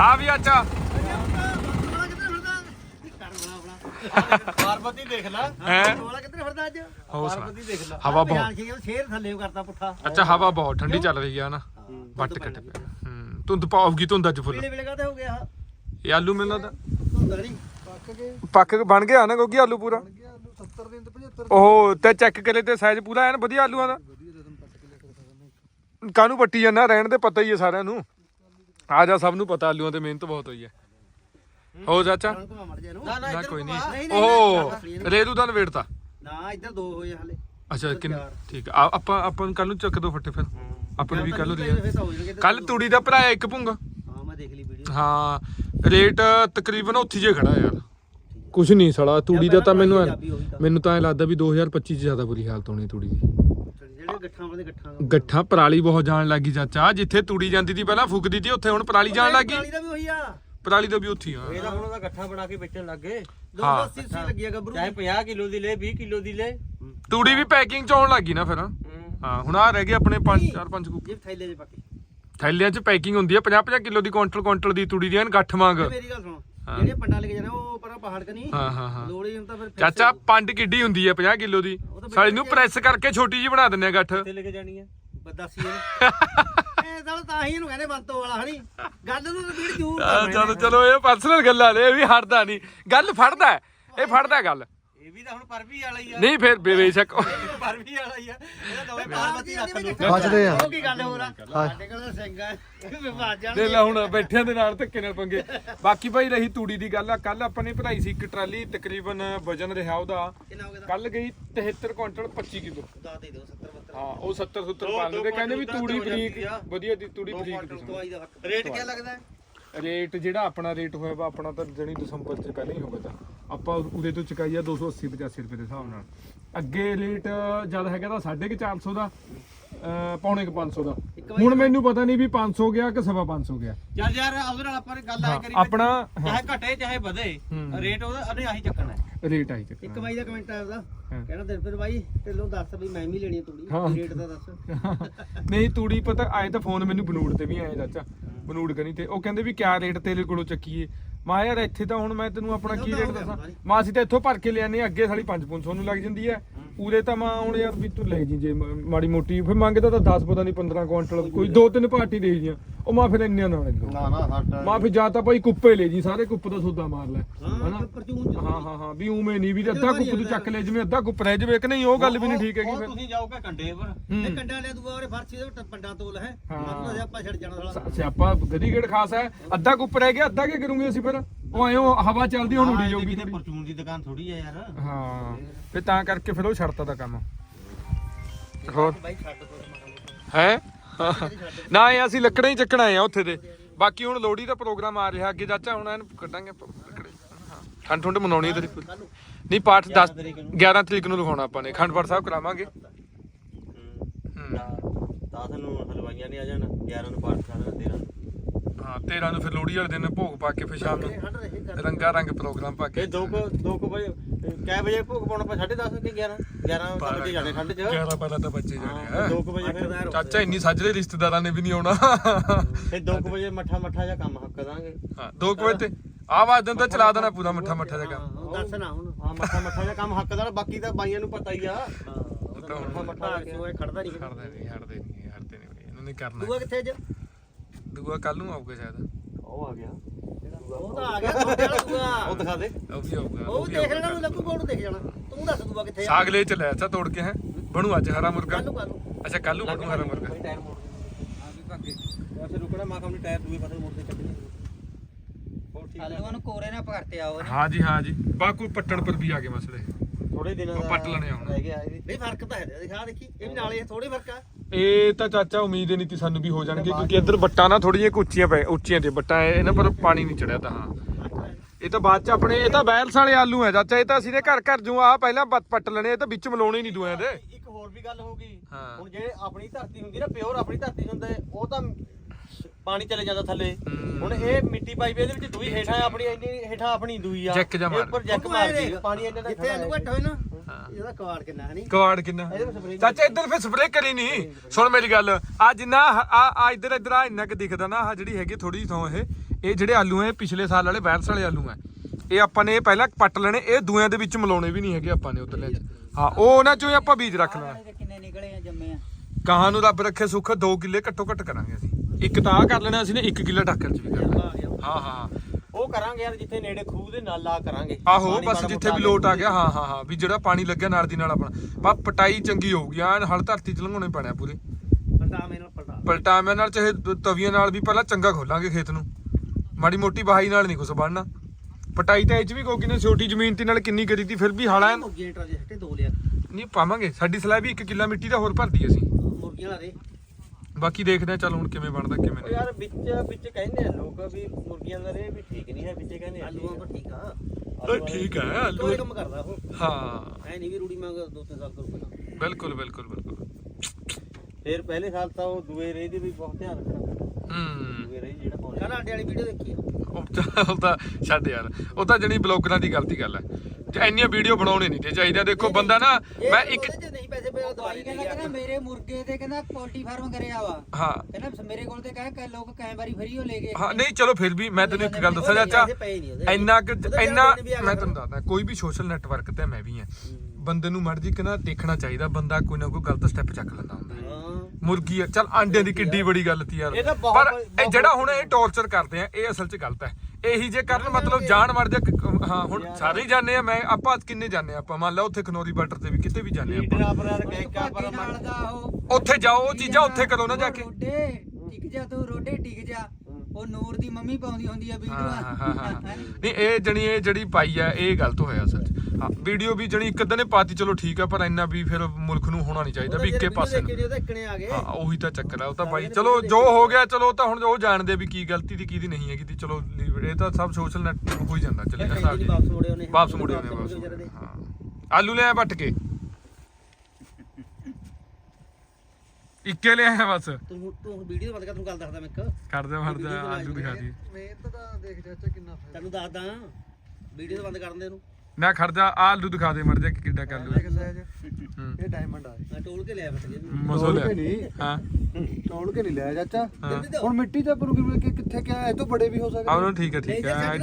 ਆ ਵੀ ਅੱਛਾ ਪਾਰਵਤੀ ਦੇਖ ਲੈ। ਹੈ? ਵਾਲਾ ਕਿੱਧਰ ਫਿਰਦਾ ਅੱਜ? ਹੋ ਸੁਣਾ। ਪਾਰਵਤੀ ਦੇਖ ਲੈ। ਹਵਾ ਬਹੁਤ। ਕੀ ਸ਼ੇਰ ਥੱਲੇ ਕਰਤਾ ਪੁੱਠਾ। ਅੱਛਾ ਹਵਾ ਬਹੁਤ ਠੰਡੀ ਚੱਲ ਰਹੀ ਆ ਨਾ। ਵੱਟ ਕੱਟ ਪਿਆ। ਹੂੰ ਧੁੰਦ ਪਾਉਗੀ ਧੁੰਦ ਅੱਜ ਫੁੱਲ। ਵੇਲੇ ਵੇਲੇ ਕਾਤੇ ਹੋ ਗਿਆ ਇਹ ਆਲੂ ਮੈਨੂੰ ਲੱਗਦਾ ਧੁੰਦ ਨਹੀਂ ਪੱਕ ਕੇ ਬਣ ਗਿਆ ਨਾ ਕਿਉਂਕਿ ਆਲੂ ਪੂਰਾ? 70 ਦਿਨ ਤੇ 75 ਉਹ ਤੇ ਚੈੱਕ ਕਰੇ ਤੇ ਸਾਈਜ਼ ਪੂਰਾ ਐਨ ਵਧੀਆ ਆਲੂਆਂ ਦਾ? ਕਾਹਨੂੰ ਪੱਟੀ ਜਾਂਦਾ? ਰਹਿਣ ਦੇ ਪਤਾ ਹੀ ਹੈ ਸਾਰਿਆਂ ਨੂੰ। ਆ ਜਾ ਸਭ ਨੂੰ ਪਤਾ ਆਲੂਆਂ ਤੇ ਮਿਹਨਤ ਬਹੁਤ ਹੋਈ ਹੈ। ਹੋ ਚਾਚਾ। ਘੁਮਾ ਮੜ ਜਾ ਨੂੰ ਕੋਈ। ਨਹੀਂ। ਉਹ ਰੇਲੂ ਦਾ ਨਵੇੜਤਾ ਨਾ ਇੱਧਰ ਦੋ ਹੋਏ ਹਲੇ। ਅੱਛਾ ਕਿੰਨ ਠੀਕ ਆ। ਆਪਾਂ ਆਪਾਂ ਕੱਲ ਨੂੰ ਚੱਕ ਦੋ ਫੱਟੇ ਫਿਰ। ਆਪਣੇ ਵੀ ਕੱਲ ਨੂੰ ਜਾਣਗੇ ਕੱਲ ਤੂੜੀ ਦਾ ਭਰਾਇਆ ਇੱਕ ਭੁੰਗ। ਹਾਂ ਮੈਂ ਦੇਖ ਲਈ ਵੀਡੀਓ ਹਾਂ ਰੇਟ ਤਕਰੀਬਨ ਉੱਥੇ ਜੇ ਖੜਾ ਯਾਰ। ਕੁਛ ਨਹੀਂ ਸੜਾ ਤੂੜੀ ਦਾ ਤਾਂ ਮੈਨੂੰ ਮੈਨੂੰ ਤਾਂ ਐ ਲੱਗਦਾ ਵੀ 2025 ਚ ਜ਼ਿਆਦਾ ਬੁਰੀ ਹਾਲਤ ਹੋਣੀ ਤੂੜੀ ਦੀ। ਗੱਠਾਂ ਵਾਲੇ ਗੱਠਾਂ ਗੱਠਾਂ ਪਰਾਲੀ ਬਹੁਤ ਜਾਣ ਲੱਗੀ ਚਾਚਾ। ਜਿੱਥੇ ਤੂੜੀ ਜਾਂਦੀ ਸੀ ਪਹਿਲਾਂ ਫੁੱਕਦੀ ਸੀ ਉੱਥੇ ਹੁਣ ਪਰਾਲੀ ਜਾਣ ਲੱਗੀ ਪਰਾਲੀ ਦਾ ਵੀ ਉਹੀ ਆ। ਪਰਾਲੀ ਦਾ ਵੀ ਉੱਥੇ ਆ। ਇਹਦਾ ਹੁਣ ਉਹਦਾ ਗੱਠਾ ਬਣਾ ਕੇ ਵੇਚਣ ਲੱਗ ਗਏ। 280 80 ਲੱਗੀ ਆ ਗੱਭਰੂ। ਚਾਹੇ 50 ਕਿਲੋ ਦੀ ਲੈ 20 ਕਿਲੋ ਦੀ ਲੈ। ਤੂੜੀ ਵੀ ਪੈਕਿੰਗ ਚ ਆਉਣ ਲੱਗੀ ਨਾ ਫਿਰ। ਹਾਂ। ਹੁਣ ਆ ਰਹਿ ਗਏ ਆਪਣੇ 5 4 5 ਕੁ। ਜੇ ਥੈਲੇ ਦੇ ਪੱਕੇ ਥੈਲਿਆਂ ਚ ਪੈਕਿੰਗ ਹੁੰਦੀ ਆ 50 50 ਕਿਲੋ ਦੀ ਕੁਇੰਟਲ ਕੁਇੰਟਲ ਦੀ ਤੂੜੀ ਦੀ ਐਨ ਗੱਠ ਮੰਗ ਮੇਰੀ ਗੱਲ ਸੁਣ ਜਿਹੜੇ ਪੰਡਾ ਲੈ ਕੇ ਜਾਣਾ ਉਹ ਪਰਾਂ ਪਹਾੜ ਕਨੀ। ਹਾਂ ਹਾਂ ਹਾਂ। ਲੋੜੀ ਹੁਣ ਤਾਂ ਫਿਰ ਫਿਰ ਚਾਚਾ ਪੰਡ ਕਿੱਡੀ ਹੁੰਦੀ ਆ 50 ਕਿਲੋ ਦੀ। ਸਾਲੀ ਨੂੰ ਪ੍ਰੈਸ ਕਰਕੇ ਛੋਟੀ ਜੀ ਬਣਾ ਦਿੰਨੇ ਆ ਗੱਠ। ਤੇ ਲੈ ਕੇ ਜਾਣੀ ਆ ਬਦਾਸੀ ਇਹ ਇਹ ਤਾਂ ਤਾਂ ਹੀ ਇਹਨੂੰ ਕਹਿੰਦੇ ਬੰਤੋ ਵਾਲਾ ਹਣੀ। ਗੱਲ ਨੂੰ ਰਿਪੀਟ ਜ਼ਰੂਰ ਆ, ਕਰਨਾ ਚਲੋ ਚਲੋ ਇਹ ਪਰਸਨਲ ਗੱਲਾਂ ਨੇ ਇਹ ਵੀ ਹਟਦਾ ਨਹੀਂ। ਗੱਲ ਫੜਦਾ ਹੈ, ਇਹ ਫੜਦਾ ਗੱਲ। ਇਹ ਵੀ ਤਾਂ ਹੁਣ ਪਰਵੀ ਵਾਲਾ ਹੀ ਆ। ਨਹੀਂ ਫਿਰ ਬੇਸ਼ੱਕ ਪਰਵੀ ਵਾਲਾ ਹੀ ਆ। ਇਹਦਾ ਦੋਵੇਂ ਪਾਰਵਤੀ ਰੱਖ ਲੂ ਬਚਦੇ ਆ। ਉਹ ਕੀ ਗੱਲ ਹੋਰ ਆ? ਸਾਡੇ ਕੋਲ ਤਾਂ ਸਿੰਘ ਆ। ਵਿਵਾਦ ਜਾਣ ਦੇ ਲੈ ਹੁਣ ਬੈਠਿਆਂ ਦੇ ਨਾਲ ਧੱਕੇ ਨਾਲ ਪੰਗੇ। ਬਾਕੀ ਭਾਈ ਰਹੀ ਤੂੜੀ ਦੀ ਗੱਲ ਆ। ਕੱਲ ਆਪਾਂ ਨੇ ਭਰਾਈ ਸੀ ਇੱਕ ਟਰਾਲੀ ਤਕਰੀਬਨ ਵਜਨ ਰਿਹਾ ਉਹਦਾ। ਹੋ ਕੱਲ ਗਈ 73 ਕੁਇੰਟਲ 25 ਕਿਲੋ। ਦਾ ਦੇ ਦਿਓ 70 72 ਹਾਂ ਉਹ 70 70 ਪਾ ਲੈਂਦੇ ਕਹਿੰਦੇ ਵੀ ਤੂੜੀ ਬਰੀਕ ਵਧੀਆ ਦੀ ਤੂੜੀ ਬਰੀਕ ਰੇਟ ਕੀ ਲੱਗਦਾ? ਹੈ? ਰੇਟ ਜਿਹੜਾ ਆਪਣਾ ਰੇਟ ਹੋਇਆ ਵਾ ਆਪਣਾ ਤਾਂ ਜਣੀ ਦਸੰਬਰ ਚ ਪਹਿਲਾਂ ਹੀ ਹੋ ਗਿਆ ਤਾਂ। ਆਪਾਂ ਉਹਦੇ ਤੋਂ ਚੁਕਾਈ ਆ 280 85 ਰੁਪਏ ਦੇ ਹਿਸਾਬ ਨਾਲ। ਅੱਗੇ ਰੇਟ ਜਦ ਹੈਗਾ ਤਾਂ 450 ਦਾ ਪੌਣੇ ਕੁ 500 ਦਾ। ਹੁਣ ਮੈਨੂੰ ਪਤਾ ਨਹੀਂ ਵੀ 500 ਗਿਆ ਕਿ ਸਵਾ 500 ਗਿਆ। ਚੱਲ ਯਾਰ ਉਹਦੇ ਨਾਲ ਆਪਾਂ ਗੱਲ ਆਏ ਕਰੀ ਆਪਣਾ ਚਾਹੇ ਘਟੇ ਚਾਹੇ ਵਧੇ ਰੇਟ ਉਹਦਾ ਉਹਨੇ ਆਹੀ ਚੱਕਣਾ ਹੈ। ਰੇਟ ਆਈ ਇੱਕ ਚੱਕਰ ਬਾਈ ਦਾ ਕਮੈਂਟ ਆਇਆ ਉਹਦਾ। ਕਹਿੰਦਾ ਦਿਲਪ੍ਰੀਤ ਬਾਈ ਢਿੱਲੋਂ ਦੱਸ ਵੀ ਮੈਂ ਵੀ ਲੈਣੀ ਆ ਹਾਂ। ਤੂੜੀ। ਰੇਟ ਦਾ ਦੱਸ। ਨਹੀਂ ਤੂੜੀ ਪਤਾ ਆਏ ਤਾਂ ਫੋਨ ਮੈਨੂੰ ਬਨੂੜ ਤੇ ਵੀ ਆਏ ਚਾਚਾ। ਬਨੂੜ ਕਰੀ ਤੇ ਉਹ ਕਹਿੰਦੇ ਵੀ ਕਿਆ ਰੇਟ ਤੇਰੇ ਕੋਲੋਂ ਚੱਕੀਏ। ਮਾ ਯਾਰ ਇੱਥੇ ਤਾਂ ਹੁਣ ਮੈਂ ਤੈਨੂੰ ਆਪਣਾ ਕੀ ਰੇਟ ਦੱਸਾਂ? ਮਾ ਅਸੀਂ ਤਾਂ ਇੱਥੋਂ ਭਰ ਕੇ ਲਿਆਨੇ ਅੱਗੇ ਸਾਲੀ 5-500 ਨੂੰ ਲੱਗ ਜਾਂਦੀ ਹੈ। ਪੂਰੇ ਤਾਂ ਮਾਂ ਹੁਣ ਯਾਰ ਵੀ ਤੂੰ ਲੈ ਜੀ ਜੇ ਮ- ਮਾੜੀ ਮੋਟੀ ਫਿਰ ਮੰਗਦਾ ਤਾਂ 10 ਪਤਾ ਨਹੀਂ 15 ਕੁਇੰਟਲ ਕੋਈ ਦੋ ਤਿੰਨ ਪਾਰਟੀ ਦੇ ਜੀਆਂ। ਉਹ ਮਾ ਫਿਰ ਇੰਨਿਆਂ ਨਾਲ ਨਹੀਂ ਨਾ ਨਾ ਸਾਡਾ ਮਾ ਫਿਰ ਜਾਂ ਤਾਂ ਭਾਈ ਕੁੱਪੇ ਲੈ ਜੀ ਸਾਰੇ ਕੁੱਪ ਦਾ ਸੌਦਾ ਮਾਰ ਲੈ ਹਾਂ ਪਰਚੂਨ ਹਾਂ ਹਾਂ ਹਾਂ ਵੀ ਉਵੇਂ ਨਹੀਂ ਵੀ ਅੱਧਾ ਕੁੱਪ ਤੂੰ ਚੱਕ ਲੈ ਜਿਵੇਂ ਅੱਧਾ ਕੁੱਪ ਰਹਿ ਜਾਵੇ ਕਿ ਨਹੀਂ ਉਹ ਗੱਲ ਵੀ ਨਹੀਂ ਠੀਕ ਹੈਗੀ ਫਿਰ। ਤੁਸੀਂ ਜਾਓਗੇ ਕੰਡੇ ਪਰ ਇਹ ਕੰਡਾ ਲਿਆ ਦੂਆ ਉਹਨੇ ਫਰਸ਼ੀ ਦੇ ਉੱਤੇ ਪੰਡਾ ਤੋਲ ਹੈ। ਮਤਲਬ ਜੇ ਆਪਾਂ ਛੱਡ ਜਾਣਾ ਸਾਲਾ। ਸ- ਸਿਆਪਾ ਗਦੀ ਗੇੜ ਖਾਸ ਹੈ। ਅੱਧਾ ਕੁੱਪ ਰਹਿ ਗਿਆ ਅੱਧਾ ਕੀ ਕਰੂੰਗੇ ਅਸੀਂ ਫਿਰ? ਉਹ ਐਂ ਹਵਾ ਚੱਲਦੀ ਹੁਣ ਉਡੀ ਜਾਊਗੀ ਕਿਤੇ ਪਰਚੂਨ ਦੀ ਦੁਕਾਨ ਥੋੜੀ ਆ ਯਾਰ। ਹਾਂ ਫਿਰ ਤਾਂ ਕਰਕੇ ਫਿਰ ਉਹ ਛੱਡਤਾ ਦਾ ਕੰਮ। ਹੋਰ? ਹੈ? ਨਾ ਇਹ ਅਸੀਂ ਲੱਕੜਾਂ ਹੀ ਚੱਕਣਾ ਆ ਉੱਥੇ ਦੇ। ਬਾਕੀ ਹੁਣ ਲੋਹੜੀ ਦਾ ਪ੍ਰੋਗਰਾਮ ਆ ਰਿਹਾ ਅੱਗੇ ਚਾਚਾ ਹੁਣ ਇਹਨੂੰ ਕੱਢਾਂਗੇ ਲੱਕੜੇ। ਠੰਡ ਠੁੰਡ ਮਨਾਉਣੀ ਤੇਰੀ। ਨਹੀਂ ਪਾਠ 10 11 ਤਰੀਕ ਨੂੰ। ਲਿਖਾਉਣਾ ਆਪਾਂ ਨੇ। ਖੰਡਪੜ ਸਾਹਿਬ ਕਰਾਵਾਂਗੇ। 10 ਨੂੰ ਹਲਵਾਈਆਂ ਨੇ ਆ ਜਾਣਾ। 11 ਨੂੰ ਪਾਠ ਕਰਨਾ 13 ਨੂੰ। ਹਾਂ 13 ਨੂੰ ਫਿਰ ਲੋਹੜੀ ਵਾਲੇ ਦਿਨ ਭੋਗ ਪਾ ਕੇ ਫਿਰ ਸ਼ਾਮ ਨੂੰ ਰੰਗਾ ਰੰਗ ਪ੍ਰੋਗਰਾਮ ਪਾ ਕੇ। ਇਹ 2 ਕੋ 2 ਕੋ ਵਜੇ ਕੈ ਵਜੇ ਭੋਗ ਪਾਉਣਾ ਪਾ 10:30 ਕਿ 11 11 ਵਜੇ ਜਾਣੇ ਠੰਡ 'ਚ। 11 ਪਹਿਲਾਂ ਤਾਂ ਬੱਚੇ ਜਾਣੇ ਆ 2 ਵਜੇ ਫਿਰ ਚਾਚਾ ਇੰਨੀ ਸੱਜਰੇ ਰਿਸ਼ਤੇਦਾਰਾਂ ਨੇ ਵੀ ਨਹੀਂ ਆਉਣਾ। ਫਿਰ 2 ਵਜੇ ਮੱਠਾ ਮੱਠਾ ਜਾਂ ਕੰਮ ਹੱਕ ਦਾਂਗੇ। ਹਾਂ ਦੋ ਕੁ ਵਜੇ ਤੇ ਆਵਾਜ਼ ਤਾਂ ਚਲਾ ਦੇਣਾ ਪੂਰਾ ਮੱਠਾ ਮੱਠਾ ਦਾ ਕੰਮ। ਦੱਸ ਨਾ ਹੁਣ। ਹਾਂ ਮੱਠਾ ਮੱਠਾ ਜਾਂ ਕੰਮ ਹੱਕ ਦਾ ਬਾਕੀ ਤਾਂ ਬਾਈਆਂ ਨੂੰ ਪਤਾ ਹੀ ਆ। ਉਹ ਤਾਂ ਮੱਠਾ ਮੱਠਾ ਸੋਏ ਖੜਦਾ ਨਹੀਂ। ਹਟਦੇ ਨਹੀਂ ਹਟਦੇ ਨਹੀਂ ਹਟਦੇ ਨਹੀਂ ਇਹਨਾਂ ਨੇ ਕਰਨਾ। ਦੂਆ ਕਿੱਥੇ ਅੱਜ? ਦੂਆ ਕੱਲ ਨੂੰ ਆਊਗਾ ਸ਼ਾਇਦ। ਉਹ ਆ ਗਿਆ। ਉਹ ਤਾਂ ਆ ਗਿਆ ਤੁਹਾਡੇ ਵਾਲਾ ਦੂਆ ਉਹ ਦਿਖਾ ਦੇ। ਉਹ ਵੀ ਆਊਗਾ ਉਹ ਵੀ ਦੇਖ ਲੈਣਾ ਨੂੰ ਲੱਗੂ ਕੋਣ ਦੇਖ ਜਾਣਾ। ਤੂੰ ਦੱਸ ਦੂਆ ਕਿੱਥੇ ਆ ਸਾਗਲੇ ਚ ਲੈ ਅੱਛਾ ਤੋੜ ਕੇ ਹੈ। ਬਣੂ ਅੱਜ ਹਰਾ ਮੁਰਗਾ? ਕੱਲ ਨੂੰ ਕੱਲ ਨੂੰ। ਅੱਛਾ ਕੱਲ ਨੂੰ ਬਣੂ ਹਰਾ ਮੁਰਗਾ। ਟਾਇਰ ਮੋੜ ਆ ਵੀ ਭਾਗੇ। ਵੈਸੇ ਰੁਕਣਾ ਮਾ ਕੰਮ ਟਾਇਰ ਦੂਏ ਪਾਸੇ ਮੋੜ ਕੇ ਚੱਕਣੇ ਹੋਰ ਠੀਕ ਆਲੂਆਂ ਨੂੰ ਕੋਰੇ ਨਾਲ ਭਰਤੇ ਆਓ ਹਾਂ ਜੀ ਹਾਂ ਜੀ ਬਾ ਕੋਈ ਪੱਟਣ ਪਰ ਵੀ ਆ ਗਏ ਮਸਲੇ। ਥੋੜੇ ਦਿਨਾਂ ਉਹ ਦਾ ਪੱਟ ਲੈਣੇ ਹੁਣ। ਰਹਿ ਗਿਆ ਇਹ। ਵੀ ਨਹੀਂ ਫ਼ਰਕ ਤਾਂ ਹੈ ਦਿਖਾ ਦੇਖੀ ਇਹ ਵੀ ਨਾਲੇ ਥੋੜੀ ਫ਼ਰਕ ਆ। ਇਹ ਤਾਂ ਚਾਚਾ ਉਮੀਦ ਹੀ ਨਹੀਂ ਸੀ ਸਾਨੂੰ ਵੀ ਹੋ ਜਾਣਗੇ ਕਿਉਂਕਿ ਇੱਧਰ ਬੱਟਾਂ ਨਾ ਥੋੜੀਆਂ ਉੱਚੀਆਂ ਪੈ ਉੱਚੀਆਂ ਤੇ ਬੱਟਾਂ ਇਹ- ਇਹਨਾਂ ਪਰ ਪਾਣੀ ਨਹੀਂ ਚੜਿਆ ਤਾਂ ਹਾਂ। ਇਹ ਤਾਂ ਬਾਅਦ ਚ ਆਪਣੇ ਇਹ ਤਾਂ ਬੈਲਸ ਵਾਲੇ ਆਲੂ ਹੈ ਚਾਚਾ ਇਹ ਤਾਂ ਅਸੀਂ ਨੇ ਘਰ ਘਰ ਜੂ ਆ ਪਹਿਲਾਂ ਪੱਟ ਪੱਟ ਲੈਣੇ ਇਹ ਤਾਂ ਵਿੱਚ ਮਲਾਉਣੇ ਨਹੀਂ ਦੂਆਂ ਦੇ। ਇੱਕ ਹੋਰ ਵੀ ਗੱਲ ਹੋ ਗਈ। ਹੁਣ ਜਿਹੜੇ ਆਪਣੀ ਧਰਤੀ ਹੁੰਦੀ ਨਾ ਪਿਓਰ ਆਪਣੀ ਧਰਤੀ ਹੁੰਦੇ ਉਹ ਤਾਂ ਪਾਣੀ ਚਲੇ ਜਾਂਦਾ ਥੱਲੇ। ਹੂੰ। ਹੁਣ ਇਹ ਮਿੱਟੀ ਪਾਈ ਵੀ ਇਹਦੇ ਵਿੱਚ ਦੂਈ ਹੇਠਾਂ ਆਪਣੀ ਇੰਨੀ ਹੇਠਾਂ ਆਪਣੀ ਦੂਈ ਆ। ਜੈਕ ਜਿਹਾ ਇਹ ਉੱਪਰ ਮਾਰ। ਜੈਕ ਉਹ ਮਾਰਦੀ ਆ, ਪਾਣੀ ਇੰਨੇ ਦਾ ਜਿੱਥੇ ਆਲੂ ਘੱਟ ਹੋਏ ਨਾ ਹਾਂ। ਇਹਦਾ ਕਵਾੜ ਕਿੰਨਾ ਹਨੀ ਕਵਾੜ ਕਿੰਨਾ? ਚਾਚਾ ਇੱਧਰ ਫਿਰ ਸਪਰੇ ਕਰੀ ਨਹੀਂ ਸੁਣ ਮੇਰੀ ਗੱਲ ਆ ਜਿੰਨਾ ਆ ਆ ਇੱਧਰ ਇੱਧਰ ਆ ਇੰਨਾ ਕਿ ਦਿਖਦਾ ਨਾ ਆ ਜਿਹੜੀ ਹੈਗੀ ਥੋੜੀ ਥਾਂ ਇਹ ਇਹ ਜਿਹੜੇ ਆਲੂ ਆ ਇਹ ਪਿਛਲੇ ਸਾਲ ਵਾਲੇ ਵਾਇਰਸ ਵਾਲੇ ਆਲੂ ਆ। ਇਹ ਆਪਾਂ ਨੇ ਪਹਿਲਾਂ ਪੱਟ ਲੈਣੇ ਇਹ ਦੂਆਂ ਦੇ ਵਿੱਚ ਮਿਲਾਉਣੇ ਵੀ ਨਹੀਂ ਹੈਗੇ ਆਪਾਂ ਨੇ ਉਤਲੇ ਚ। ਹਾਂ ਉਹ ਉਹਨਾਂ ਚੋਂ ਹੀ ਆਪਾਂ ਬੀਜ ਰੱਖ ਲੈਣਾ। ਕਿੰਨੇ ਨਿਕਲੇ ਆ ਜੰਮੇ ਆ? ਕਹਾਂ ਨੂੰ ਰੱਬ ਰੱਖੇ ਸੁੱਖ 2 ਕਿੱਲੇ ਘੱਟੋ ਘੱਟ ਕਰਾਂਗੇ ਅਸੀਂ। ਇੱਕ ਤਾਂ ਆ ਕਰ ਲੈਣਾ ਅਸੀਂ ਨੇ 1 ਕਿੱਲਾ ਟੱਕਰ ਚ ਵੀ ਕਰਨਾ ਹਾਂ ਹਾਂ। ਉਹ ਕਰਾਂਗੇ ਯਾਰ ਜਿੱਥੇ ਨੇੜੇ ਖੂਹ ਦੇ ਨਾਲ ਕਰਾਂਗੇ। ਆਹੋ ਪਾਣੀ ਬਸ ਮਾੜਾ ਜਿੱਥੇ ਮੋਟਾ ਵੀ ਲੋਟ ਆ ਗਿਆ ਹਾਂ ਹਾਂ ਹਾਂ। ਵੀ ਜਿਹੜਾ ਪਾਣੀ ਲੱਗਿਆ ਨਾਲ ਦੀ ਨਾਲ ਆਪਣਾ। ਬਾ ਪਟਾਈ ਚੰਗੀ ਹੋਊਗੀ ਆ ਹਲ ਧਰਤੀ ਚ ਲੰਘਾਉਣੇ ਪੈਣਾ ਪੂਰੇ। ਪਲਟਾ ਮੇਰੇ ਨਾਲ ਪਲਟਾ। ਪਲਟਾਵੇਂ ਨਾਲ ਚਾਹੇ ਦ- ਤਵੀਆਂ ਨਾਲ ਵੀ ਪਹਿਲਾਂ ਚੰਗਾ ਖੋਲਾਂਗੇ ਖੇਤ ਨੂੰ। ਮਾੜੀ ਮੋਟੀ ਬਹਾਈ ਨਾਲ ਨਹੀਂ ਕੁਛ ਬਣਨਾ। ਪਟਾਈ ਤਾਂ ਇਹ ਚ ਵੀ ਕੋਈ ਨੇ ਛੋਟੀ ਜ਼ਮੀਨ ਤੇ ਨਾਲ ਕਿੰਨੀ ਕਰੀ ਤੀ ਫਿਰ ਵੀ ਹਾਲਾ ਮੁਰਗੀਆਂ ਟਰਾ ਦੇ ਹੱਟੇ ਦੋ ਲਿਆ। ਨਹੀਂ ਪਾਵਾਂਗੇ। ਸਾਡੀ ਸਲਾਹ ਵੀ 1 ਕਿੱਲਾ ਮਿੱਟੀ ਦਾ ਹੋਰ ਭਰਦੀ ਅਸੀਂ। ਮੁਰਗੀਆਂ ਵਾਲਾ ਦੇ। ਬਾਕੀ ਦੇਖਦੇ ਆ ਚੱਲ ਹੁਣ ਕਿਵੇਂ ਬਣਦਾ ਕਿਵੇਂ ਉਹ ਨਹੀਂ ਯਾਰ ਵਿੱਚ ਵਿੱਚ ਕਹਿੰਦੇ ਆ ਲੋਕ ਵੀ ਮੁਰਗੀਆਂ ਦਾ ਰੇ ਵੀ ਠੀਕ ਨਹੀਂ ਹੈ ਵਿੱਚ ਕਹਿੰਦੇ ਆ ਆਲੂਆਂ ਤੋਂ ਠੀਕ ਆ। ਓਏ ਠੀਕ ਹੈ ਆਲੂ ਕੋਈ ਕੰਮ ਕਰਦਾ ਉਹ। ਹਾਂ। ਐ ਨਹੀਂ ਵੀ ਰੂੜੀ ਮੰਗ ਦੋ ਤਿੰਨ ਸਾਲ ਤੋਂ ਪਹਿਲਾਂ ਬਿਲਕੁਲ ਬਿਲਕੁਲ ਬਿਲਕੁਲ। ਫਿਰ ਪਹਿਲੇ ਸਾਲ ਤਾਂ ਉਹ ਦੂਏ ਰੇ ਦੀ ਵੀ ਬਹੁਤ ਧਿਆਨ ਰੱਖਣਾ ਹੂੰ। ਦੂਏ ਰੇ ਜਿਹੜਾ ਪਾਉਂਦੇ ਕੱਲ ਆਡੇ ਵਾਲੀ ਵੀਡੀਓ ਦੇਖੀ ਆ। ਉਹ ਤਾਂ- ਉਹ ਤਾਂ ਛੱਡ ਯਾਰ। ਉਹ ਤਾਂ ਜਣੀ ਬਲੌਗਰਾਂ ਦੀ ਗਲਤੀ ਗੱਲ ਹੈ। ਜੇ ਇੰਨੀਆਂ ਵੀਡੀਓ ਬਣਾਉਣੇ ਨਹੀਂ ਤੇ ਚਾਹੀਦਾ ਦੇਖੋ ਬੰਦਾ ਨਾ ਮੈਂ ਇੱਕ ਨਹੀਂ ਪੈਸੇ ਪਏ ਦਵਾਈ ਕਹਿੰਦਾ ਕਹਿੰਦਾ ਮੇਰੇ ਮੁਰਗੇ ਤੇ ਕਹਿੰਦਾ ਪੋਲਟਰੀ ਫਾਰਮ ਕਰਿਆ ਵਾ। ਹਾਂ। ਕਹਿੰਦਾ ਮੇਰੇ ਕੋਲ ਤੇ ਕਹੇ ਕਈ ਲੋਕ ਕਈ ਵਾਰੀ ਫਰੀ ਹੋ ਲੈ ਗਏ ਹਾਂ ਨਹੀਂ ਚਲੋ ਫਿਰ ਵੀ ਮੈਂ ਤੈਨੂੰ ਇੱਕ ਗੱਲ ਦੱਸਾਂ ਚਾਚਾ ਇੰਨਾ ਕੁ ਇੰਨਾ ਮੈਂ ਤੈਨੂੰ ਦੱਸਦਾ ਕੋਈ ਵੀ ਸੋਸ਼ਲ ਨੈਟਵਰਕ ਤੇ ਮੈਂ ਵੀ ਆ ਬੰਦੇ ਨੂੰ ਮਰਜ਼ੀ ਕਿ ਨਾ ਦੇਖਣਾ ਚਾਹੀਦਾ ਬੰਦਾ ਕੋਈ ਨਾ ਕੋਈ ਗਲਤ ਸਟੈਪ ਚੱਕ ਲੈਂਦਾ ਹੁੰਦਾ। ਮੁਰਗੀ ਆ ਚੱਲ ਆਂਡਿਆਂ ਦੀ ਕਿੱਡੀ ਬੜੀ ਗੱਲ ਤੀ ਯਾਰ। ਤਾਂ ਪਰ ਜਿਹੜਾ ਹੁਣ ਇਹ ਟੌਰਚਰ ਕਰਦੇ ਆ ਇਹ ਅਸਲ 'ਚ ਗਲਤ ਹੈ। ਇਹੀ ਜੇ ਕਰਨ ਮਤਲਬ ਜਾਨ ਮਰ ਜਾ ਹਾਂ ਹੁਣ ਸਾਰੇ ਹੀ ਜਾਣੇ ਆ ਮੈਂ ਆਪਾਂ ਕਿੰਨੇ ਜਾਣੇ ਆਪਾਂ? ਮੰਨ ਲਾ ਉੱਥੇ ਖਨੌਰੀ ਬਾਰਡਰ ਤੇ ਵੀ ਕਿਤੇ ਵੀ ਜਾਣੇ ਲੀਡਰ ਆਪਣਾ ਕੇ ਦਾ ਉਹ ਉੱਥੇ ਜਾਓ ਉਹ ਚੀਜ਼ਾਂ ਉੱਥੇ ਕਰੋ ਨਾ ਜਾ ਕੇ। ਰੋਡੇ ਟਿਕ ਜਾ ਤੂੰ ਰੋਡੇ ਟਿਕ ਜਾ। ਉਹ ਨੂਰ ਦੀ ਮੰਮੀ ਪਾਉਂਦੀ ਹੁੰਦੀ ਆ ਵੀਡੀਓ। ਨਹੀਂ ਇਹ ਜਣੀ ਇਹ ਜਿਹੜੀ ਪਾਈ ਆ ਇਹ ਗਲਤ ਹੋਇਆ ਅਸਲ 'ਚ ਹਾਂ ਵੀਡੀਓ ਵੀ ਜਣੀ ਇੱਕ ਅੱਧੇ ਨੇ ਪਾਤੀ ਚਲੋ ਠੀਕ ਆ ਪਰ ਇੰਨਾ ਵੀ ਫਿਰ ਮੁਲਕ ਨੂੰ ਹੋਣਾ ਨਹੀਂ ਚਾਹੀਦਾ ਵੀ ਇੱਕੇ ਪਾਸੇ ਆ ਹਾਂ ਉਹੀ ਤਾਂ ਚੱਕਰ ਆ ਉਹ ਤਾਂ ਬਾਈ ਚਲੋ ਜੋ ਹੋ ਗਿਆ ਚਲੋ ਤਾਂ ਹੁਣ ਉਹ ਜਾਣਦੇ ਆ ਵੀ ਕੀ ਗਲਤੀ ਦੀ ਕਿਹਦੀ ਨਹੀਂ ਹੈਗੀ ਤੇ ਚਲੋ ਇਹ ਤਾਂ ਸਭ ਸੋਸ਼ਲ ਨੈਟ ਹੋ ਹੀ ਜਾਂਦਾ ਚੱਲੇਗਾ ਕਈ ਸਾਹਿਬ ਦਿਨ ਜੀ ਵਾਪਸ ਮੁੜੇ ਉਹਨੇ। ਵਾਪਸ ਮੁੜੇ ਉਹਨੇ ਵਾਪਸ। ਹਾਂ। ਆਲੂ ਲਿਆ ਵੱਟ ਕੇ। ਇੱਕੇ ਲਿਆ ਬਸ। ਤੂੰ ਤੂੰ ਵੀਡੀਓ ਬੰਦ ਕਰ ਤੂੰ ਗੱਲ ਦੱਸਦਾ ਮੈਂ ਇੱਕ। ਕਰ ਦੇ ਮਰ ਜਾ ਆਲੂ ਦਿਖਾ ਦੀ। ਮਿਹਨਤ ਦਾ ਦੇਖ ਚਾਚਾ ਕਿੰਨਾ ਫਾਇਦਾ। ਤੈਨੂੰ ਦੱਸਦਾ ਵੀਡੀਓ ਬੰਦ ਕਰਨ ਦੇ ਨੂੰ ਨਾ ਖੜ ਜਾ ਆਹ ਆਲੂ ਦਿਖਾ ਦੇ ਮਰ ਜਾ ਕਿ ਕਿੱਡਾ ਕਰ। ਹੂੰ। ਇਹ ਡਾਇਮੰਡ ਆ ਮੈਂ ਟੋਲ ਕੇ ਲਿਆ ਬੱਟ ਮਸੋ ਲਿਆ ਹਾਂ। ਤੋੜ ਕੇ ਨਹੀਂ ਲਿਆ ਚਾਚਾ। ਹੁਣ ਮਿੱਟੀ ਦਾ ਕਿ ਕਿੱਥੇ ਕਿਆ ਇਹ ਤੋਂ ਬੜੇ ਵੀ ਹੋ ਸਕਦੇ ਆਹ ਉਹਨਾਂ ਠੀਕ ਹੈ ਠੀਕ ਹੈ।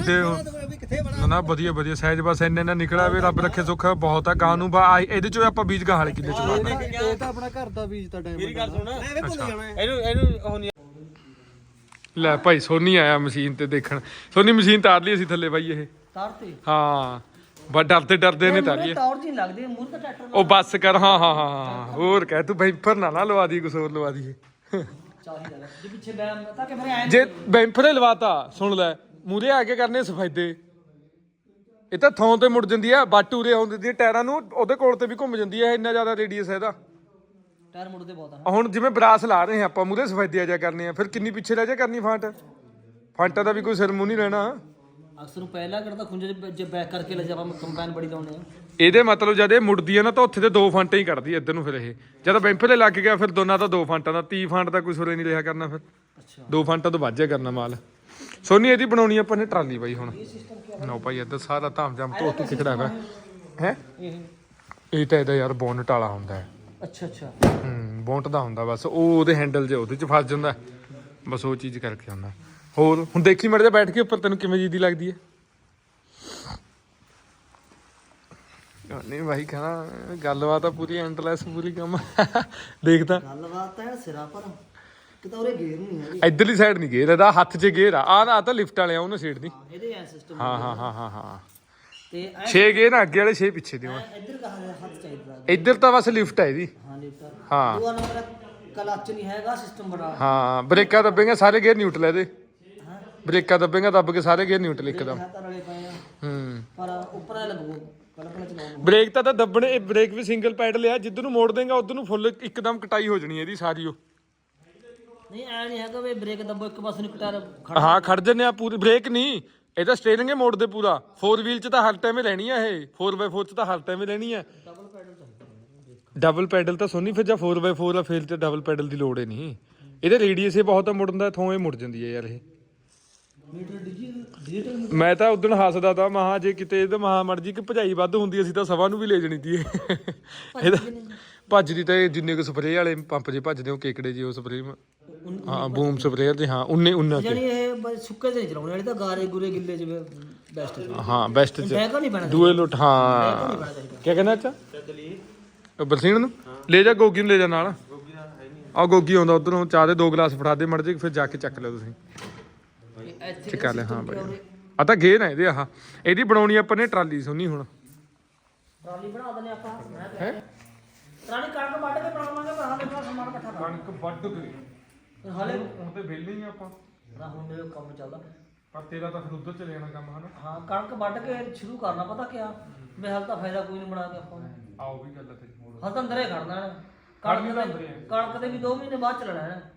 ਬੜਾ ਨਾ ਨਾ ਵਧੀਆ ਵਧੀਆ। ਸਹਿਜ ਬਸ ਇੰਨੇ ਨਾ ਨਿਕਲਿਆ ਵੀ ਰੱਬ ਰੱਖੇ ਸੁੱਖ ਬਹੁਤ ਆ ਗਾਂ ਨੂੰ ਬਾ ਇਹਦੇ ਚੋਂ ਆਪਾਂ ਬੀਜ ਗਾਂ ਵਾਲੇ ਕਿੱਲੇ ਚ ਇਹ ਪਾਉਣਾ ਤਾਂ- ਇਹ ਤਾਂ ਆਪਣਾ ਘਰ ਦਾ ਬੀਜ ਤਾਂ ਮੇਰੀ ਡਾਇਮੰਡ ਗੱਲ ਸੁਣ। ਮੈਂ ਵੀ ਭੁੱਲ ਜਾਣਾ ਇਹਨੂੰ ਇਹਨੂੰ ਉਹ ਨਹੀਂ ਲੈ ਭਾਈ ਸੋਨੀ ਆਇਆ ਮਸ਼ੀਨ ਤੇ ਦੇਖਣ। ਸੋਨੀ ਮਸ਼ੀਨ ਤਾਰ ਲਈ ਅਸੀਂ ਥੱਲੇ ਬਾਈ ਇਹ। ਤਾਰਤੇ ਹਾਂ। ਬਸ ਡਰਦੇ ਡਰਦੇ ਨੇ ਤਾਰੀ ਤੌਰ ਜੀ ਲੱਗਦੀ ਤਾਂ ਟਰੈਕਟਰ ਉਹ ਬੱਸ ਕਰ ਹਾਂ ਹਾਂ ਹਾਂ ਹਾਂ ਹੋਰ ਕਹਿ ਤੂੰ ਬੈਂਫਰ ਨਾ ਨਾ ਲਵਾ ਦੀ ਕੁਛ ਹੋਰ ਲਵਾ ਦੀ। ਚਾਹੀਦਾ ਜੇ ਪਿੱਛੇ ਬੈਮ ਤਾਂ ਕਿ ਮੇਰੇ ਐ ਜੇ ਬੈਂਫਰੇ ਲਵਾਤਾ ਸੁਣ ਲੈ ਮੂਰੇ ਆ ਕੇ ਕਰਨੇ ਸਫਾਇਦੇ ਇਹ ਤਾਂ ਥੋਂ ਤੇ ਮੁੜ ਜਾਂਦੀ ਆ ਬੱਟ ਉਰੇ ਆਉਂਦੀ ਹੈ ਟਾਇਰਾਂ ਨੂੰ ਉਹਦੇ ਕੋਲ ਤੇ ਵੀ ਘੁੰਮ ਜਾਂਦੀ ਹੈ ਇੰਨਾ ਜ਼ਿਆਦਾ ਰੇਡੀਅਸ ਹੈ ਇਹਦਾ। ਟਾਇਰ ਮੁੜਦੇ ਬਹੁਤ ਆ ਹੁਣ ਜਿਵੇਂ ਬਰਾਸ ਲਾ ਰਹੇ ਹਾਂ ਆਪਾਂ ਮੂਰੇ ਸਫਾਇਦੇ ਆ ਜਾ ਕਰਨੇ ਆ ਫਿਰ ਕਿੰਨੀ ਪਿੱਛੇ ਰਹਿ ਜਾ ਕਰਨੀ ਫਾਂਟ। ਫਾਂਟਾ ਦਾ ਵੀ ਕੋਈ ਸਿਰ ਮੂੰਹ ਨਹੀਂ ਰਹਿਣਾ। ਅਕਸਰ ਨੂੰ ਪਹਿਲਾਂ ਕਰਦਾ ਖੁੰਝੇ ਜੇ ਬੈਕ ਕਰਕੇ ਲੈ ਜਾਵਾਂ ਕੰਬਾਈਨ ਬੜੀ ਲਾਉਣੇ ਆ ਇਹਦੇ ਮਤਲਬ ਜਦ ਇਹ ਮੁੜਦੀ ਹੈ ਨਾ ਤਾਂ ਉੱਥੇ ਤੇ ਦੋ ਫਾਂਟੇ ਹੀ ਕੱਢਦੀ ਇੱਧਰ ਨੂੰ ਫਿਰ ਇਹ। ਜਦ ਬੈਂਫਰੇ ਲੱਗ ਗਿਆ ਫਿਰ ਦੋਨਾਂ ਦਾ ਦੋ ਫਾਂਟਾਂ ਦਾ 30 ਫਾਂਟ ਦਾ ਕੋਈ ਸੁਰੇ ਨਹੀਂ ਰਿਹਾ ਕਰਨਾ ਫਿਰ। ਅੱਛਾ। ਦੋ ਫਾਂਟਾਂ ਤੋਂ ਜਾ ਕਰਨਾ ਮਾਲ। ਸੋਨੀ ਇਹਦੀ ਬਣਾਉਣੀ ਆਪਾਂ ਨੇ ਟਰਾਲੀ ਬਾਈ ਹੁਣ। ਨਾ ਭਾਈ ਇੱਧਰ ਸਾਰਾ ਧਾਮ ਜਾਮ ਧੋ ਧੂ ਕੇ ਖੜਾ ਹੈ ਹੈ? ਇਹ। ਤਾਂ ਇਹਦਾ ਯਾਰ ਬੋਨਟ ਵਾਲਾ ਹੁੰਦਾ ਹੈ। ਅੱਛਾ ਅੱਛਾ। ਹੂੰ ਬੋਨਟ ਦਾ ਹੁੰਦਾ ਬਸ ਉਹ ਉਹਦੇ ਹੈਂਡਲ 'ਚ ਉਹਦੇ 'ਚ ਫਸ ਜਾਂਦਾ। ਬਸ ਉਹ ਚੀਜ਼ ਕਰਕੇ ਆਉਂਦਾ। ਹੋਰ ਹੁਣ ਦੇਖੀ ਮੜ ਜਾ ਬੈਠ ਕੇ ਉੱਪਰ ਤੈਨੂੰ ਕਿਵੇਂ ਜੀਦੀ ਲੱਗਦੀ ਹੈ? ਨਹੀਂ ਭਾਈ ਕਹਣਾ ਗੱਲਬਾਤ ਆ ਪੂਰੀ ਐਂਡਲੈਸ ਪੂਰੀ ਕੰਮ। ਦੇਖਦਾ ਗੱਲਬਾਤ ਹੈ ਸਿਰਾ ਪਰ। ਕਿਤਾ ਉਰੇ ਗੇਰ ਨਹੀਂ ਹੈਗੀ। ਇਧਰਲੀ ਸਾਈਡ ਨਹੀਂ ਗੇਰ ਇਹਦਾ ਹੱਥ 'ਚ ਗੇਰ ਆ। ਆ ਨਾ ਤਾਂ ਲਿਫਟ ਵਾਲੇ ਆ ਉਹਨੂੰ ਸੀਟ ਦੀ। ਇਹਦੇ ਐ ਸਿਸਟਮ ਹਾਂ ਹਾਂ ਹਾਂ ਹਾਂ ਹਾਂ। ਤੇ 6 ਗੇਰ ਨਾ ਅੱਗੇ ਵਾਲੇ 6 ਪਿੱਛੇ ਦੇ ਇੱਧਰ ਕਹਾ ਹੱਥ ਚਾਹੀਦਾ। ਇੱਧਰ ਤਾਂ ਬਸ ਲਿਫਟ ਹੈ ਇਹਦੀ। ਹਾਂ ਲੀਟਰ ਹਾਂ। ਦੂਆ ਨੰਬਰ ਕਲਚ ਨਹੀਂ ਹੈਗਾ ਸਿਸਟਮ ਬੜਾ। ਹਾਂ ਬ੍ਰੇਕਾਂ ਦੱਬੇਗਾ ਸਾਰੇ ਗੇਅਰ ਨਿਊਟਰਲ ਇਹਦੇ। ਬ੍ਰੇਕਾਂ ਦੱਬੇਗਾ ਦੱਬ ਕੇ ਸਾਰੇ ਗੇਅਰ ਨਿਊਟਰਲ ਇੱਕਦਮ। ਹੱਥਾਂ ਰਲੇ ਪਏ ਆ। ਹੂੰ। ਪਰ ਉੱਪਰ ਆ ਲੱਗੂ ਚਲਾਉਣਾ ਬ੍ਰੇਕ ਤਾਂ ਤਾਂ ਦੱਬਣੇ ਇਹ ਬ੍ਰੇਕ ਵੀ ਸਿੰਗਲ ਪੈਡਲ ਆ ਜਿੱਧਰ ਨੂੰ ਮੋੜ ਦੇਗਾ ਉਧਰ ਨੂੰ ਫੁੱਲ ਇੱਕਦਮ ਕਟਾਈ ਹੋ ਜਾਣੀ ਇਹਦੀ ਸਾਰੀ ਉਹ। ਨਹੀਂ ਐ ਨਹੀਂ ਹੈਗਾ ਵੀ ਬ੍ਰੇਕ ਦੱਬੋ ਇੱਕ ਪਾਸੇ ਨੂੰ ਕਟਾਰ ਖੜਾ ਹਾਂ ਖੜ ਜੰਨੇ ਆ ਪੂਰੀ ਬ੍ਰੇਕ ਨਹੀਂ ਇਹ ਤਾਂ ਸਟੀਅਰਿੰਗ ਹੀ ਮੋੜਦੇ ਪੂਰਾ। 4 ਵੀਲ ਚ ਤਾਂ ਹਰ ਟਾਈਮ ਹੀ ਲੈਣੀ ਆ ਇਹ। 4x4 ਚ ਤਾਂ ਹਰ ਟਾਈਮ ਹੀ ਲੈਣੀ ਆ। ਡਬਲ ਪੈਡਲ ਤਾਂ ਸੋਨੀ ਫਿਰ ਜਾਂ 4x4 ਆ ਫਿਰ ਤੇ ਡਬਲ ਪੈਡਲ ਦੀ ਲੋੜ ਹੀ ਨਹੀਂ। ਇਹਦੇ ਰੇਡੀਅਸ ਹੀ ਬਹੁਤ ਆ ਮੁੜਨ ਦਾ ਥੋਂ ਇਹ ਮੁੜ ਜਾਂਦੀ ਹੈ ਯਾਰ ਇਹ। ਮੈਂ ਤਾਂ ਉਦੋਂ ਹੱਸਦਾ ਤਾ ਮਹਾ ਜੇ ਕਿਤੇ ਇਹਦਾ ਮਹਾ ਜੀ ਕਿ ਭਜਾਈ ਵੱਧ ਹੁੰਦੀ ਅਸੀਂ ਤਾਂ ਸਭਾ ਨੂੰ ਵੀ ਲੈ ਜਣੀ ਤੀ। ਇਹ। ਇਹਦਾ ਭੱਜਦੀ ਤਾਂ ਇਹ ਜਿੰਨੇ ਕੁ ਸਪਰੇਅ ਵਾਲੇ ਪੰਪ ਜੇ ਭੱਜਦੇ ਉਹ ਕੇਕੜੇ ਜੀ ਉਹ ਸਪਰੇਅ ਹਾਂ ਬੂਮ ਸਪਰੇਅਰ ਦੇ ਹਾਂ ਉਨੇ ਉਨਾ ਜਾਨੀ ਕੇ ਇਹ ਬਸ ਸੁੱਕੇ ਤੇ ਨਹੀਂ ਚਲਾਉਣੇ ਵਾਲੇ ਤਾਂ ਗਾਰੇ ਗੁਰੇ ਗਿੱਲੇ ਜਿਵੇਂ ਬੈਸਟ ਹਾਂ ਬੈਸਟ ਚ। ਨਹੀਂ ਪੈਣਾ ਦੂਏ ਲੁੱਟ ਹਾਂ। ਕੀ ਕਹਿੰਦਾ ਅੱਛਾ? ਉਹ ਬਰਸੀਨ ਨੂੰ? ਲੈ ਜਾ ਗੋਗੀ ਨੂੰ ਲੈ ਜਾ ਨਾਲ। ਆ ਗੋਗੀ ਆਉਂਦਾ ਉਧਰੋਂ ਚਾਹ ਦੇ ਦੋ ਗਲਾਸ ਫੜਾ ਦੇ ਮੜ ਜੇ ਫਿਰ ਜਾ ਕੇ ਚੱਕ ਲਿਓ ਤੁਸੀਂ। ਚੱਕ ਲੈ ਹਾਂ ਬਾਈ। ਆ ਤਾਂ ਗੇ ਨਾ ਇਹਦੇ ਆਹ। ਇਹਦੀ ਬਣਾਉਣੀ ਆਪਾਂ ਨੇ ਟਰਾਲੀ ਸੋਨੀ ਹੁਣ। ਟਰਾਲੀ ਬਣਾ ਦਨੇ ਆਪਾਂ। ਹੈ? ਟਰਾਲੀ ਕਣਕ ਵੱਢ ਕੇ ਬਣਾਵਾਂਗੇ ਪਰ ਹਾਲੇ ਮੇਰਾ ਸਮਾਨ ਇਕੱਠਾ ਕਰ। ਕਣਕ ਵੱਢ ਗਈ ਹਾਲੇ ਹੁਣ ਤੇ ਵਿਹਲੇ ਹੀ ਆਪਾਂ। ਨਾ ਹੁਣ ਮੇਰੇ ਕੰਮ ਚੱਲਦਾ। ਪਰ ਤੇਰਾ ਤਾਂ ਫਿਰ ਉਧਰ ਚਲੇ ਜਾਣਾ ਕੰਮ ਹਨਾ? ਹਾਂ ਕਣਕ ਵੱਢ ਕੇ ਸ਼ੁਰੂ ਕਰਨਾ ਪਤਾ ਕਿਆ? ਮੈਂ ਹਾਲ ਤਾਂ ਫਾਇਦਾ ਕੋਈ ਨਹੀਂ ਬਣਾ ਕੇ ਆਪਾਂ ਆਓ ਵੀ ਗੱਲ ਤੇ ਹਾਲ ਤਾਂ ਅੰਦਰੇ ਖੜਨਾ ਹੈ। ਤਾਂ ਦੇ ਹੈ। ਕਣਕ ਦੇ ਵੀ 2 ਮਹੀਨੇ ਬਾਅਦ ਚਲਣਾ ਹੈ।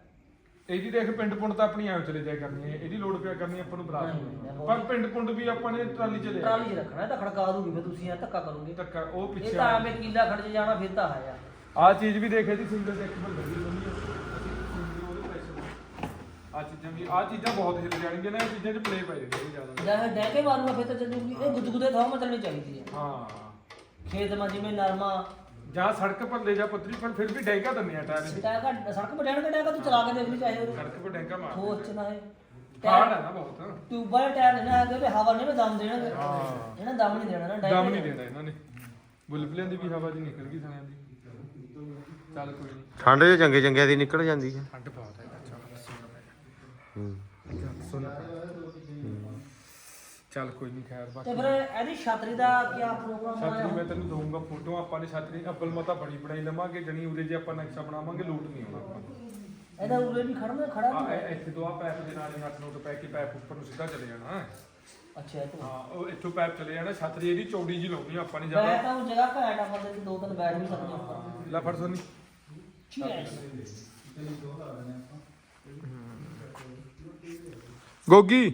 ਇਹਦੀ ਦੇਖ ਪਿੰਡ ਪੁੰਡ ਤਾਂ ਆਪਣੀ ਐਵੇਂ ਚਲੇ ਜਾਇਆ ਕਰਨੀ ਹੈ। ਇਹਦੀ ਲੋੜ ਪਿਆ ਕਰਨੀ ਆਪਾਂ ਨੂੰ ਬਰਾਤ ਨੂੰ ਪਰ ਪਿੰਡ ਪੁੰਡ ਵੀ ਆਪਾਂ ਨੇ ਟਰਾਲੀ ਚਲੇ ਟਰਾਲੀ 'ਚ ਰੱਖਣਾ ਇਹ ਤਾਂ ਖੜਕਾ ਦੂਗੀ ਫਿਰ ਤੁਸੀਂ ਇਹ ਧੱਕਾ ਕਰੋਗੇ। ਧੱਕਾ ਉਹ ਇਹ ਪਿੱਛੇ ਤਾਂ ਐਵੇਂ ਕੀਲਾ ਖੜ ਜੇ ਜਾਣਾ ਫਿਰ ਤਾਂ ਯਾਰ ਆ। ਚੀਜ਼ ਵੀ ਦੇਖੇ ਜੀ ਸਿੰਗਲ ਲੱਗੀ ਹੋਈ ਹੈ ਆ। ਚੀਜ਼ਾਂ ਵੀ ਆ ਚੀਜ਼ਾਂ ਬਹੁਤ ਹਿੱਲ ਜਾਣਗੀਆਂ ਨਾ ਇਹ ਚੀਜ਼ਾਂ 'ਚ ਪਲੇ ਪੈ ਜਾਣਗੇ ਜ਼ਿਆਦਾ। ਜਾਂ ਡੈਕੇ ਮਾਰੂਗਾ ਫਿਰ ਤਾਂ ਚੱਲੂਗੀ। ਇਹ ਗੁਦਗੁਦੇ ਥਾਂ ਮਤਲਬ ਨਹੀਂ ਚਾਹੀਦੀ ਹੈ। ਹਾਂ। ਖੇਤ ਮਾ ਜਿਵੇਂ ਨਰਮਾ ਜਾਂ ਸੜਕ ਪਰ ਲੈ ਜਾ ਪੱਧਰੀ ਪਰ ਫਿਰ ਵੀ ਡੈਂਕਾ ਦਿੰਦੇ ਆ ਟਾਇਰ। ਡੈਕਾ ਸੜਕ ਪਰ ਡੈਣ ਡੈਕਾ ਤੂੰ ਚਲਾ ਕੇ ਦੇਖ ਲਈ ਚਾਹੇ ਉਹ। ਸੜਕ ਪਰ ਡੈਂਕਾ ਮਾਰ ਠੋਸ ਚ ਨਾ ਹੈ ਹਾਰਡ ਹੈ ਨਾ ਬਹੁਤ। ਟਿਊਬਾਂ ਦੇ ਟਾਇਰ ਨਹੀਂ ਹੈਗੇ ਵੀ ਹਵਾ ਨਹੀਂ ਦਮ ਦੇਣਗੇ ਹਾਂ। ਇਹਨਾਂ ਦਮ ਨਹੀਂ ਦੇਣਾ ਨਾ ਡੈਕ ਦਮ ਨਹੀਂ ਦੇਣਾ। ਇਹਨਾਂ ਨੇ। ਬੁਲਬੁਲਿਆਂ ਦੀ ਵੀ ਹਵਾ ਜੀ ਨਿਕਲ ਗਈ ਸਣਿਆਂ ਦੀ। ਚੱਲ ਕੋਈ ਨਹੀਂ। ਠੰਡ ਦੇ ਚੰਗੇ ਚੰਗਿਆਂ ਦੀ ਨਿਕਲ ਜਾਂਦੀ ਹੈ। ਠੰਡ ਬਹੁਤ ਹੈ ਅੱਛਾ। ਹੂੰ। ਸੁਣ ਚੱਲ ਕੋਈ ਨਹੀਂ ਖੈਰ ਤੇ ਬਾਕੀ ਫਿਰ ਇਹਦੀ ਛਤਰੀ ਦਾ ਕੀ ਪ੍ਰੋਗਰਾਮ ਛਤਰੀ ਆਇਆ ਮੈਂ ਤੈਨੂੰ ਦਊਂਗਾ ਫੋਟੋ ਆਪਾਂ ਨੇ ਛਤਰੀ ਅੱਬਲ ਮਤਾ ਬੜੀ ਬਣਾਈ ਲਵਾਂਗੇ ਜਣੀ ਉਰੇ ਜੇ ਆਪਾਂ ਨਕਸ਼ਾ ਬਣਾਵਾਂਗੇ ਲੂਟ ਨਹੀਂ ਹੋਣਾ ਆਪਾਂ ਨੂੰ। ਇਹਦਾ ਉਰੇ ਵੀ ਖੜਨਾ ਖੜਾ ਆ। ਇਹ- ਇੱਥੇ ਦੋ ਆ ਪੈਪ ਦੇ ਨਾਲ ਹੀ ਹੱਥ ਨੋਟ ਪੈ ਕੇ ਪੈਪ ਉੱਪਰ ਨੂੰ ਸਿੱਧਾ ਚਲੇ ਜਾਣਾ। ਅੱਛਾ ਇਹ ਤੋਂ। ਹਾਂ ਉਹ ਇੱਥੋਂ ਪੈਪ ਚਲੇ ਜਾਣਾ ਛਤਰੀ ਇਹਦੀ ਚੌੜੀ ਜੀ ਲਾਉਣੀ ਆ ਆਪਾਂ ਨੇ ਬੈਠ ਜ਼ਿਆਦਾ ਤਾਂ ਉਹ ਜਗ੍ਹਾ ਘੈਂਟ ਆ ਬੰਦੇ ਤੇ ਦੋ ਤਿੰਨ ਬੈਠ ਵੀ ਸਕਦੇ ਆਪਾਂ ਲੈ ਫੜ ਸੋਨੀ। ਚੀਜ਼ ਗੋਗੀ।